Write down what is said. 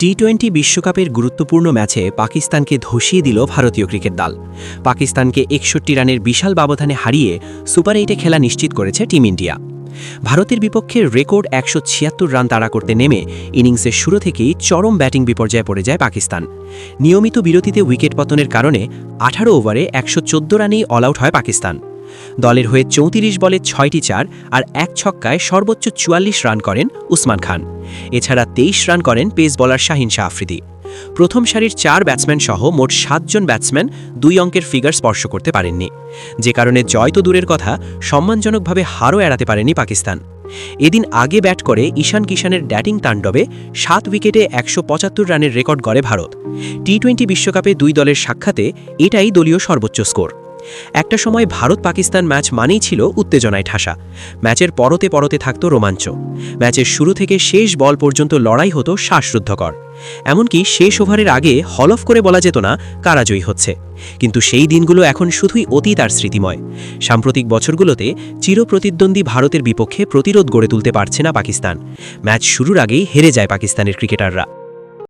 T twenty বিশ্বকাপের গুরুত্বপূর্ণ ম্যাচে পাকিস্তানকে ধসিয়ে দিল ভারতীয় ক্রিকেট দল। পাকিস্তানকে একষট্টি রানের বিশাল ব্যবধানে হারিয়ে সুপার এইটে খেলা নিশ্চিত করেছে টিম ইন্ডিয়া। ভারতের বিপক্ষে রেকর্ড একশো ছিয়াত্তর রান তাড়া করতে নেমে ইনিংসের শুরু থেকেই চরম ব্যাটিং বিপর্যয়ে পড়ে যায় পাকিস্তান। নিয়মিত বিরতিতে উইকেট পতনের কারণে আঠারো ওভারে একশো চোদ্দ রানেই অলআউট হয় পাকিস্তান। দলের হয়ে চৌত্রিশ বলে ছয়টি চার আর এক ছক্কায় সর্বোচ্চ চুয়াল্লিশ রান করেন উসমান খান। এছাড়া তেইশ রান করেন পেস বলার শাহিন শাহ আফ্রিদি। প্রথম সারির চার ব্যাটসম্যান সহ মোট সাতজন ব্যাটসম্যান দুই অঙ্কের ফিগার স্পর্শ করতে পারেননি। যে কারণে জয় তো দূরের কথা, সম্মানজনকভাবে হারও এড়াতে পারেনি পাকিস্তান। এদিন আগে ব্যাট করে ঈশান কিষানের ব্যাটিং তাণ্ডবে সাত উইকেটে একশো পঁচাত্তর রানের রেকর্ড গড়ে ভারত। টি টোয়েন্টি বিশ্বকাপে দুই দলের সাক্ষাতে এটাই দলীয় সর্বোচ্চ স্কোর। একটা সময় ভারত পাকিস্তান ম্যাচ মানেই ছিল উত্তেজনায় ঠাসা। ম্যাচের পরতে পরতে থাকত রোমাঞ্চ। ম্যাচের শুরু থেকে শেষ বল পর্যন্ত লড়াই হতো শ্বাসরুদ্ধকর। এমনকি শেষ ওভারের আগে হলফ করে বলা যেত না কারা জয়ী হচ্ছে। কিন্তু সেই দিনগুলো এখন শুধুই অতীত আর স্মৃতিময়। সাম্প্রতিক বছরগুলোতে চিরপ্রতিদ্বন্দ্বী ভারতের বিপক্ষে প্রতিরোধ গড়ে তুলতে পারছে না পাকিস্তান। ম্যাচ শুরুর আগেই হেরে যায় পাকিস্তানের ক্রিকেটাররা।